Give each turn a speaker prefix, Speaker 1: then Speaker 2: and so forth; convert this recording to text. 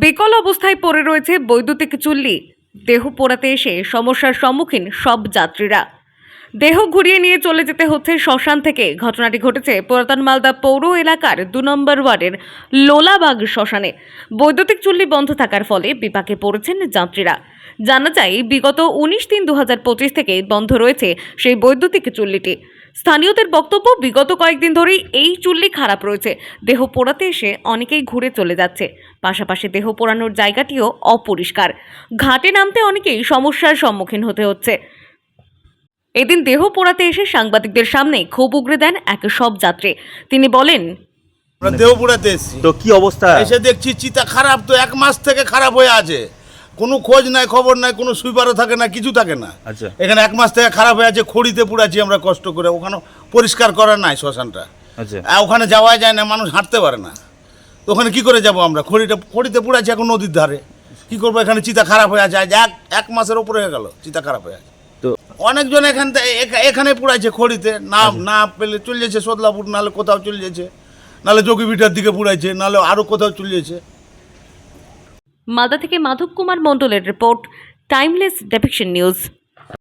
Speaker 1: বিকল অবস্থায় পড়ে রয়েছে বৈদ্যুতিক চুল্লি। দেহ পোড়াতে এসে সমস্যার সম্মুখীন সব যাত্রীরা। দেহ ঘুরিয়ে নিয়ে চলে যেতে হচ্ছে শ্মশান থেকে। ঘটনাটি ঘটেছে পুরাতন মালদা পৌর এলাকার দু নম্বর ওয়ার্ডের লোলাবাগ শ্মশানে। বৈদ্যুতিক চুল্লি বন্ধ থাকার ফলে বিপাকে পড়েছেন যাত্রীরা। জানা যায়, বিগত উনিশ তিন দু থেকে বন্ধ রয়েছে সেই বৈদ্যুতিক চুল্লিটি। স্থানীয়দের বক্তব্য বিগত কয়েকদিন ধরেই এই চুল্লি খারাপ রয়েছে। দেহ পোড়াতে এসে অনেকেই ঘুরে চলে যাচ্ছে। পাশাপাশি দেহ পোড়ানোর জায়গাটিও অপরিষ্কার। ঘাটে নামতে অনেকেই সমস্যার সম্মুখীন হতে হচ্ছে। এদিন দেহ পোড়াতে এসে সাংবাদিকদের সামনে ক্ষোভ উগরে দেন এক সব যাত্রী। তিনি বলেন
Speaker 2: দেহ পোড়াতে এসেছি।
Speaker 3: তো কি অবস্থা?
Speaker 2: এসে দেখছি চিতা খারাপ তো এক মাস থেকে খারাপ হয়ে আছে। কোনো খোঁজ নাই খবর নাই কোনো সুইপারও থাকে না কিছু থাকে না।
Speaker 3: আচ্ছা।
Speaker 2: এখানে এক মাস থেকে খারাপ হয়ে আছে খড়িতে পুড়াচ্ছি আমরা কষ্ট করে ওখানে পরিষ্কার করা নাই শ্মশানটা।
Speaker 3: আচ্ছা।
Speaker 2: ওখানে যাওয়া যায় না মানুষ হাঁটতে পারে না। তো ওখানে কি করে যাব আমরা? খড়িটা খড়িতে পুড়াচ্ছি এখন নদীর ধারে। কি করব? এখানে চিতা খারাপ হয়ে আছে আজ এক এক মাসের ওপরে হয়ে গেল চিতা খারাপ হয়ে আছে।
Speaker 3: তো
Speaker 2: অনেকজন এখান থেকে এখানে পুড়াইছে খড়িতে না না পেলে চলে যাচ্ছে সোদলাপুর নাহলে কোথাও চলে যাচ্ছে। নাহলে যোগীবিটার দিকে পুড়াইছে নাহলে আরও কোথাও চলে যাচ্ছে।
Speaker 1: মালদা থেকে মাধব কুমার মণ্ডলের রিপোর্ট টাইমলেস ডেপিকশন নিউজ